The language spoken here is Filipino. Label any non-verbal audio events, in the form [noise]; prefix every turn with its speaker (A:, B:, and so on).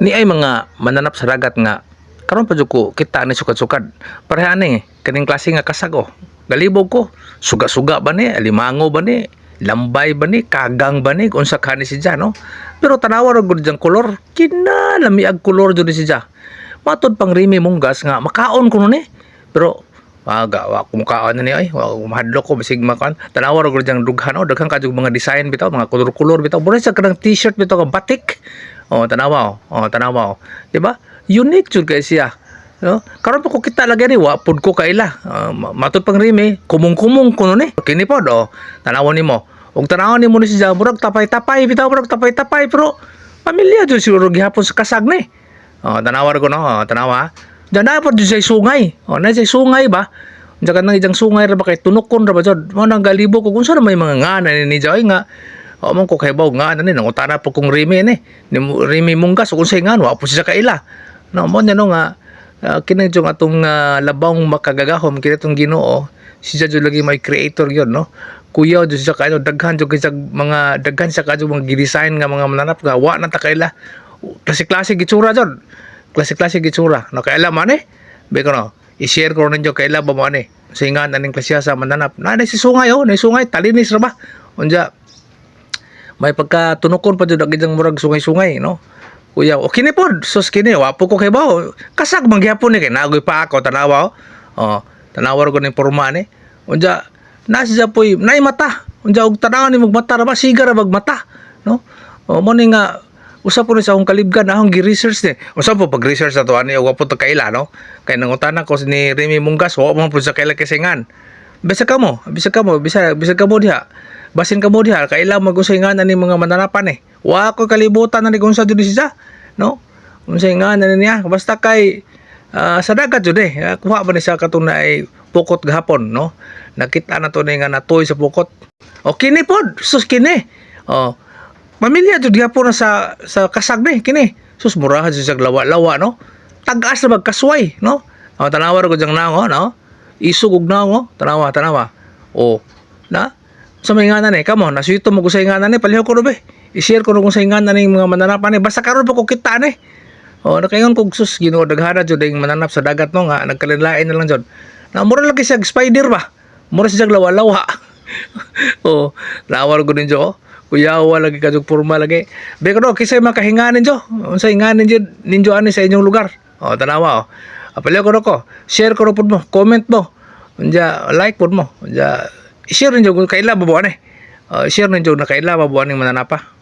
A: ni ay mga mananap sa dagat nga karon pa ko kita ni sukad-sukad. Pareha ni kaning klase nga kasag oh galibog ko. Suga-suga ba ni? Alimango ba ni? Lambay ba ni? Kagang ba ni? Unsa kani si no? Pero tanawa ra gud jang kolor. Kinalami ag kolor jud si matod pang rimi munggas nga makaon ko ni. Pero aga wa kumukaan na ni ay. Wa mahadlok ko bisig makan tanawa ra gud jang dughan oh daghang kadug mga design bitaw mga kolor-kolor bitaw. Mura sa kanang t-shirt bitaw nga batik oh tanawa oh, oh tanawa oh di ba unique jud kay siya. No? Karon pa ko kita lagi ni wa pud ko kaila. Uh, matod pang rimi kumong-kumong kuno ni. Kini pod oh tanawa nimo. Ug tanawa nimo ni siya murag tapay-tapay bitaw murag tapay-tapay pero pamilya jud siguro gihapon sa kasag ni. Oh tanawa ko no? Oh, tanawa Diyan na po sa sungay. O, na sa sungay ba? Diyan ka nang ijang sungay ra ba? Kay tunokon ra ba jud. Mo nang galibo ko kung saan may mga ngana ni ni Joy nga. O man ko kay baw nga ni nang utana po kung rimi ni. Ni rimi munggas kung say nga wa po siya kaila. No mo no nga uh, kini jung atong ah, labawng makagagahom tong Ginoo. Siya jud lagi may creator yon no. Kuya jud siya kayo daghan jud kay mga daghan siya kayo mga gidesign nga mga mananap nga wa na ta kaila. Klase-klase gitsura jud klase-klase gitsura. No kay alam ani. Be ko no. I-share ko ninyo kay alam ba mo ani. Singan aning klasya sa mananap. Na si sungay oh, na sungay talinis ra ba. Unja may pagkatunokon pa jud agidang murag sungay-sungay no. Kuya, okay ni pod. Sus kini wa po ko kay bawo. Kasag mangyapon ni kay nagoy pa ako tanawa oh. Oh, tanawa ko ni porma ni. Unja na siya poy nay mata. Unja og tanaw ni magmata ra ba siga ra magmata, no? O mo ni nga usa po ni sa akong kalibgan akong gi-research ni. Usa po pag-research na to ani wa po to kaila no. Kay nangutana ko ni Remy Mungas wa man po sa kaila kisingan. Bisa ka mo, bisa ka mo, bisa bisa ka mo diha. Basin ka mo diha kaila magusay nga ni mga mananapan eh. Wa ko kalibutan na ni kung sa jud siya, no? Unsay nga na niya basta kay ah, sa dagat jud eh. Ah, Kuha ba ni sa katong na ay pukot gahapon, no? Nakita na to ni nga natoy sa pukot. O kini pod, sus kini. Oh, Pamilya jud gyapon na sa sa kasag ni kini. Sus murahan sa lawa-lawa no. Tagas na magkasway no. O tanawa ra ko jang nango no. Isug og nango, tanawa tanawa. O na sa may nganan ni kamo nasito mo ko sa nganan ni paliho ko no be. I-share ko kung sa nganan ni mga mananapan ni basta karon pa ko kita ni. O nakayon kog sus Ginoo daghana jud ang mananap sa dagat no nga nagkalilain na lang jud. Na mura lagi siya spider ba. Mura siya lawa-lawa. [laughs] oh, lawar ko ninyo oh. Kuyawa lagi kadug porma lagi. Beko no kisay makahinga ninyo. Unsa hinganin ninyo ninyo ani sa inyong lugar. Oh, tanawa oh. Apalya ko ko. Share ko pud mo, comment mo. Unja like pud mo. Unja share ninyo kung kaila ba buwan eh. Uh, share ninyo na kaila ba buwan ning mananapa.